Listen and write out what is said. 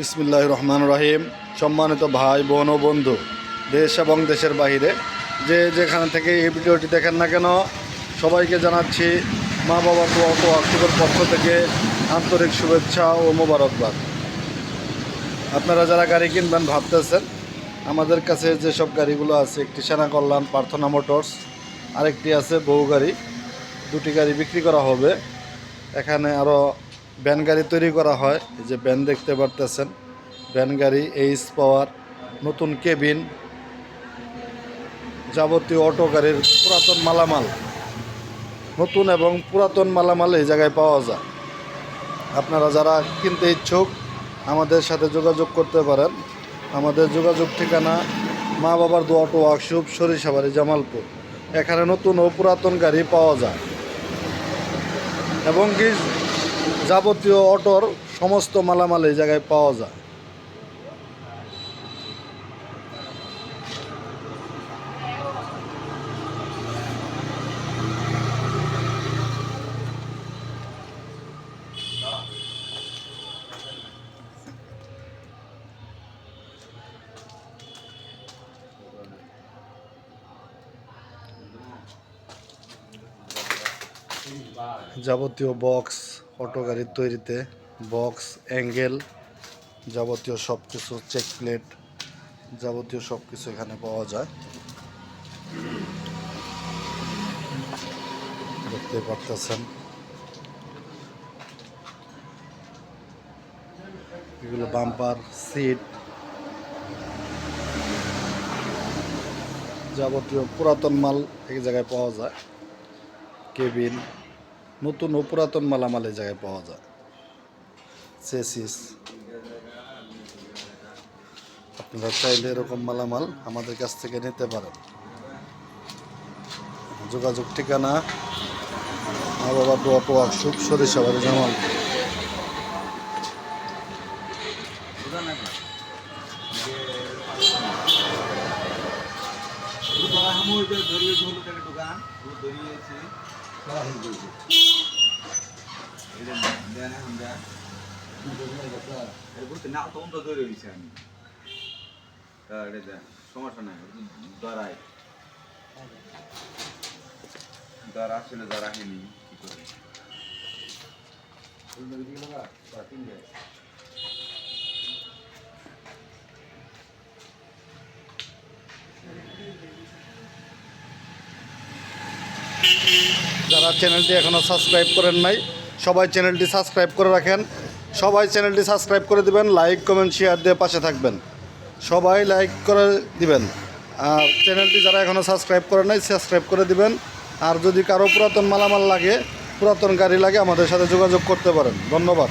বিসমিল্লাহ রহমান রহিম সম্মানিত ভাই, বোন ও বন্ধু, দেশ এবং দেশের বাইরে যে যেখানে থেকে এই ভিডিওটি দেখেন না কেন, সবাইকে জানাচ্ছি মা বাবা দোয়া ও আক্ষেপের পক্ষ থেকে আন্তরিক শুভেচ্ছা ও মোবারকবাদ। আপনারা যারা গাড়ি কিনবেন ভাবতেছেন, আমাদের কাছে যেসব গাড়িগুলো আছে, একটি সেনা কল্যাণ প্রার্থনা মোটরস, আরেকটি আছে বহু গাড়ি, দুটি গাড়ি বিক্রি করা হবে। এখানে আরও ভ্যান গাড়ি তৈরি করা হয়, এই যে ভ্যান দেখতে পারতেছেন। ভ্যান গাড়ি, এইচ পাওয়ার, নতুন কেবিন, যাবতীয় অটো গাড়ির পুরাতন মালামাল। নতুন এবং পুরাতন মালামাল এই জায়গায় পাওয়া যায়। আপনারা যারা কিনতে ইচ্ছুক, আমাদের সাথে যোগাযোগ করতে পারেন। আমাদের যোগাযোগ ঠিকানা মা বাবার দোয়াটো ওয়ার্কশপ, সরিষাবাড়ি, জামালপুর। এখানে নতুন ও পুরাতন গাড়ি পাওয়া যায়। এবং কি যাবতীয় অটোর সমস্ত মালামাল এই জায়গায় পাওয়া যায়। যাবতীয় বক্স অটো গাড়ির তৈরিতে বক্স অ্যাঙ্গেল যাবতীয় সব কিছু চেক প্লেট যাবতীয় সব কিছু এখানে পাওয়া যায়। দেখতে পারতেছেন। এগুলো বাম্পার সিট যাবতীয় পুরাতন মাল এক জায়গায় পাওয়া যায়। কেবিন নতুন ও পুরাতন মালামালের জায়গায় পাওয়া যায়। চেসিস। আপনারা চাইলে এরকম মালামাল আমাদের কাছ থেকে নিতে পারেন। যোগাযোগ ঠিকানা মা বাবা দোয়াটো ওয়ার্কশপ সরিষাবাড়ি জামাল দোকান ধরিয়েছি। না তখন তো রয়েছি আমি সমস্যা নাই দাঁড়াই দাঁড়া আসলে দাঁড়া হয়নি কি করে যারা চ্যানেলটি এখনও সাবস্ক্রাইব করেন নাই, সবাই চ্যানেলটি সাবস্ক্রাইব করে রাখেন। সবাই চ্যানেলটি সাবস্ক্রাইব করে দিবেন, লাইক, কমেন্ট, শেয়ার দিয়ে পাশে থাকবেন। সবাই লাইক করে দিবেন। আর চ্যানেলটি যারা এখনও সাবস্ক্রাইব করে নাই, সাবস্ক্রাইব করে দিবেন। আর যদি কারও পুরাতন মালামাল লাগে, পুরাতন গাড়ি লাগে, আমাদের সাথে যোগাযোগ করতে পারেন। ধন্যবাদ।